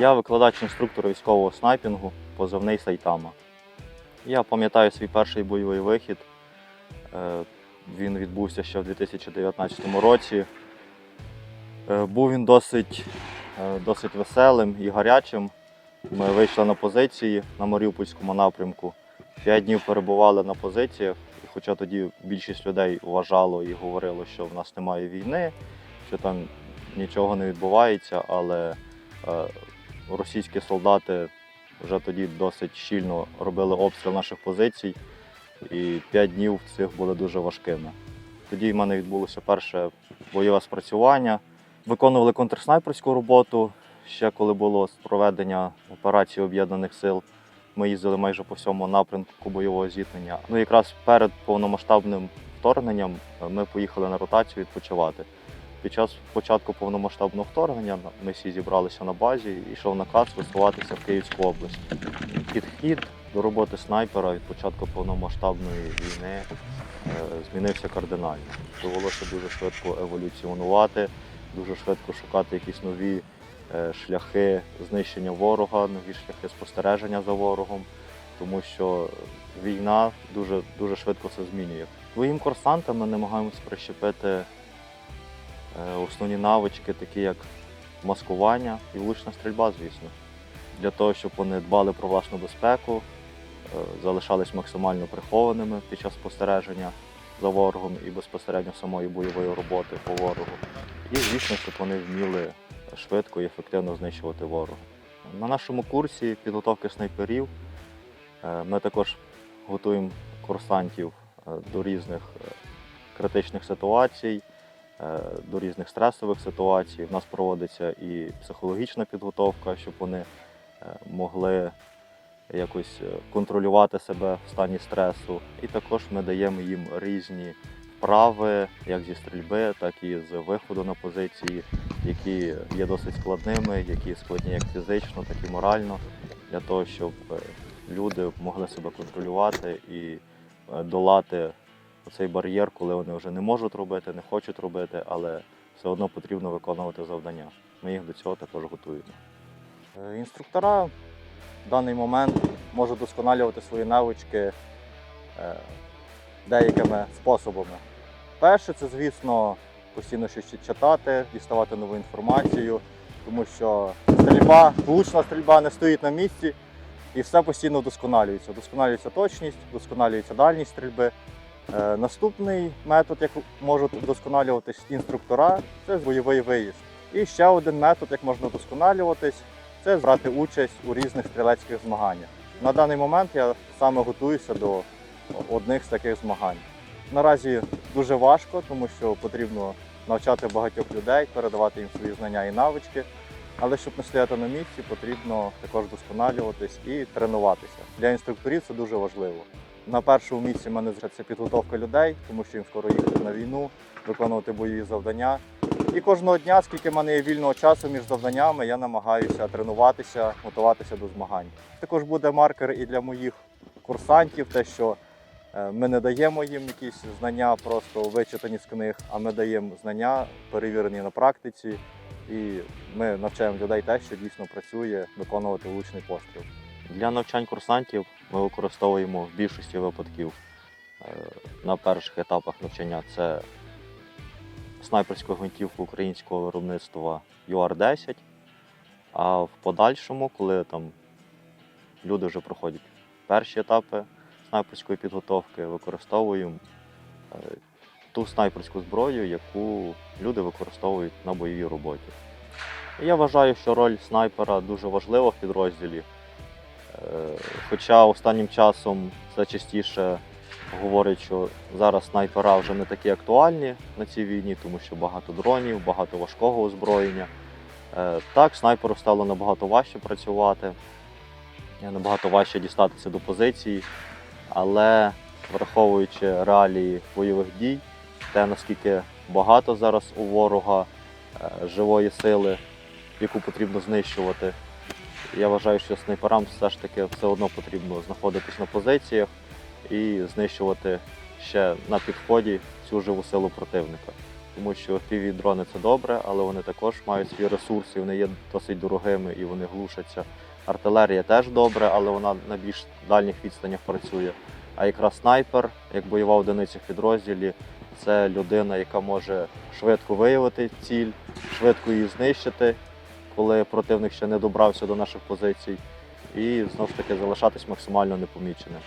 Я викладач інструктора військового снайпінгу, позивний Сайтама. Я пам'ятаю свій перший бойовий вихід. Е, Він відбувся ще в 2019 році. Е, Був він досить, е, досить веселим і гарячим. Ми вийшли на позиції на Маріупольському напрямку. П'ять днів перебували на позиціях, хоча тоді більшість людей вважало і говорило, що в нас немає війни, що там нічого не відбувається, але російські солдати вже тоді досить щільно робили обстріл наших позицій, і п'ять днів цих були дуже важкими. Тоді в мене відбулося перше бойове спрацювання. Виконували контрснайперську роботу. Ще коли було проведення операції об'єднаних сил, ми їздили майже по всьому напрямку бойового зіткнення. Ну якраз перед повномасштабним вторгненням е, ми поїхали на ротацію відпочивати. Під час початку повномасштабного вторгнення ми всі зібралися на базі і йшов наказ висуватися в Київську область. Підхід до роботи снайпера від початку повномасштабної війни е, змінився кардинально. Довелося дуже швидко еволюціонувати, дуже швидко шукати якісь нові е, шляхи знищення ворога, нові шляхи спостереження за ворогом, тому що війна дуже, дуже швидко все змінює. Своїм курсантам ми намагаємося прищепити основні навички, такі як маскування і влучна стрільба, звісно, для того, щоб вони дбали про власну безпеку, е, залишались максимально прихованими під час спостереження за ворогом і безпосередньо самої бойової роботи по ворогу. І, звісно, щоб вони вміли швидко і ефективно знищувати ворога. На нашому курсі підготовки снайперів е, ми також готуємо курсантів е, до різних е, критичних ситуацій, е, до різних стресових ситуацій. У нас проводиться і психологічна підготовка, щоб вони е, могли якось е, контролювати себе в стані стресу. І також ми даємо їм різні вправи, як зі стрільби, так і з виходу на позиції, які є досить складними, які складні як фізично, так і морально, для того, щоб е, люди могли себе контролювати і е, долати цей бар'єр, коли вони вже не можуть робити, не хочуть робити, але все одно потрібно виконувати завдання. Ми їх до цього також готуємо. Е, Інструктора в даний момент можуть досконалювати свої навички е, деякими способами. Перше, це, звісно, постійно щось читати, діставати нову інформацію, тому що стрільба, влучна стрільба не стоїть на місці і все постійно вдосконалюється. Вдосконалюється точність, вдосконалюється дальність стрільби. Е, Наступний метод, як можуть вдосконалюватись інструктора, це бойовий виїзд. І ще один метод, як можна вдосконалюватись, це брати участь у різних стрілецьких змаганнях. На даний момент я саме готуюся до одних з таких змагань. Наразі дуже важко, тому що потрібно навчати багатьох людей, передавати їм свої знання і навички. Але щоб не стояти на місці, потрібно також вдосконалюватись і тренуватися. Для інструкторів це дуже важливо. На першому місці в мене це підготовка людей, тому що їм скоро їхати на війну, виконувати бойові завдання. І кожного дня, скільки в мене є вільного часу між завданнями, я намагаюся тренуватися, готуватися до змагань. Також буде маркер і для моїх курсантів, те, що е, ми не даємо їм якісь знання, просто вичитані з книг, а ми даємо знання, перевірені на практиці, і ми навчаємо людей те, що дійсно працює, виконувати влучний постріл. Для навчань курсантів ми використовуємо в більшості випадків е, на перших етапах навчання це снайперську гвинтівку українського виробництва UR-10. А в подальшому, коли там люди вже проходять перші етапи снайперської підготовки, використовуємо е, ту снайперську зброю, яку люди використовують на бойовій роботі. Я вважаю, що роль снайпера дуже важлива в підрозділі. Хоча останнім часом все частіше говорять, що зараз снайпера вже не такі актуальні на цій війні, тому що багато дронів, багато важкого озброєння. Е, Так, снайперу стало набагато важче працювати, е, набагато важче дістатися до позиції, але враховуючи реалії бойових дій, те наскільки багато зараз у ворога е, живої сили, яку потрібно знищувати, я вважаю, що снайперам все ж таки все одно потрібно знаходитись на позиціях і знищувати ще на підході цю живу силу противника. тому що fpv дрони це добре, але вони також мають свої ресурси, вони є досить дорогими і вони глушаться. Артилерія теж добре, але вона на більш дальніх відстанях працює. А якраз снайпер, як бойова одиниця в підрозділі, це людина, яка може швидко виявити ціль, швидко її знищити, коли противник ще не добрався до наших позицій, і знову ж таки залишатись максимально непоміченим.